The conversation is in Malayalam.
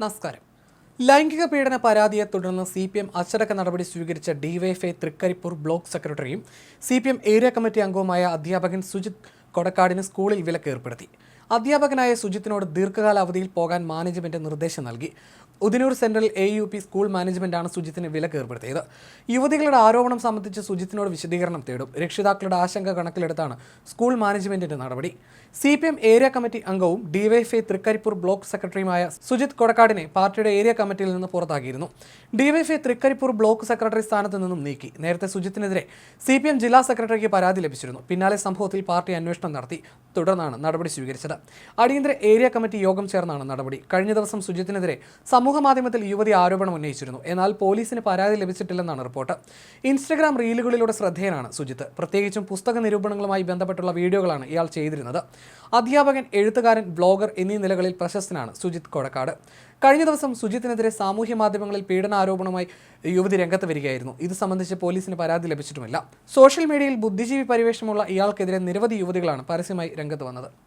നമസ്കാരം. ലൈംഗിക പീഡന പരാതിയെ തുടർന്ന് സി പി എം അച്ചടക്ക നടപടി സ്വീകരിച്ച ഡിവൈഎഫ്ഐ തൃക്കരിപ്പൂർ ബ്ലോക്ക് സെക്രട്ടറിയും C P M area committee അംഗവുമായ അധ്യാപകൻ സുജിത് കൊടക്കാടിന് സ്കൂളിൽ വിലക്ക് ഏർപ്പെടുത്തി. അധ്യാപകനായ സുജിത്തിനോട് ദീർഘകാല അവധിയിൽ പോകാൻ മാനേജ്മെന്റ് നിർദ്ദേശം നൽകി. Udinur central A U P school മാനേജ്മെന്റാണ് സുജിത്തിന് വിലക്ക് ഏർപ്പെടുത്തിയത് യുവതികളുടെ ആരോപണം സംബന്ധിച്ച് സുജിത്തിനോട് വിശദീകരണം തേടും. രക്ഷിതാക്കളുടെ ആശങ്ക കണക്കിലെടുത്താണ് സ്കൂൾ മാനേജ്മെന്റിന്റെ നടപടി. C P M area committee അംഗവും ഡിവൈഎഫ്ഐ തൃക്കരിപ്പൂർ ബ്ലോക്ക് സെക്രട്ടറിയുമായ സുജിത് കൊടക്കാടിനെ പാർട്ടിയുടെ ഏരിയ കമ്മിറ്റിയിൽ നിന്ന് പുറത്താക്കിയിരുന്നു. ഡിവൈഎഫ്ഐ തൃക്കരിപ്പൂർ ബ്ലോക്ക് സെക്രട്ടറി സ്ഥാനത്ത് നിന്നും നീക്കി. നേരത്തെ സുജിത്തിനെതിരെ സി ജില്ലാ സെക്രട്ടറിക്ക് പരാതി ലഭിച്ചിരുന്നു. പിന്നാലെ സംഭവത്തിൽ പാർട്ടി അന്വേഷണം നടത്തി. തുടർന്നാണ് നടപടി സ്വീകരിച്ചത്. അടിയന്തര ഏരിയ കമ്മിറ്റി യോഗം ചേർന്നാണ് നടപടി. കഴിഞ്ഞ ദിവസം സുജിത്തിനെതിരെ സമൂഹ മാധ്യമത്തിൽ യുവതി ആരോപണം ഉന്നയിച്ചിരുന്നു. എന്നാൽ പോലീസിന് പരാതി ലഭിച്ചിട്ടില്ലെന്നാണ് റിപ്പോർട്ട്. ഇൻസ്റ്റഗ്രാം റീലുകളിലൂടെ ശ്രദ്ധേയനാണ് സുജിത്ത്. പ്രത്യേകിച്ചും പുസ്തക നിരൂപണങ്ങളുമായി ബന്ധപ്പെട്ടുള്ള വീഡിയോകളാണ് ഇയാൾ ചെയ്തിരുന്നത്. അധ്യാപകൻ എഴുത്തുകാരൻ ബ്ലോഗർ എന്നീ നിലകളിൽ പ്രശസ്തനാണ് സുജിത് കോടക്കാട്. കഴിഞ്ഞ ദിവസം സുജിത്തിനെതിരെ സാമൂഹ്യ മാധ്യമങ്ങളിൽ പീഡനാരോപണവുമായി യുവതി രംഗത്ത് വരികയായിരുന്നു. ഇത് സംബന്ധിച്ച് പോലീസിന് പരാതി ലഭിച്ചിട്ടുമില്ല. സോഷ്യൽ മീഡിയയിൽ ബുദ്ധിജീവി പരിവേഷമുള്ള ഇയാൾക്കെതിരെ നിരവധി യുവതികളാണ് പരസ്യമായി രംഗത്ത് വന്നത്.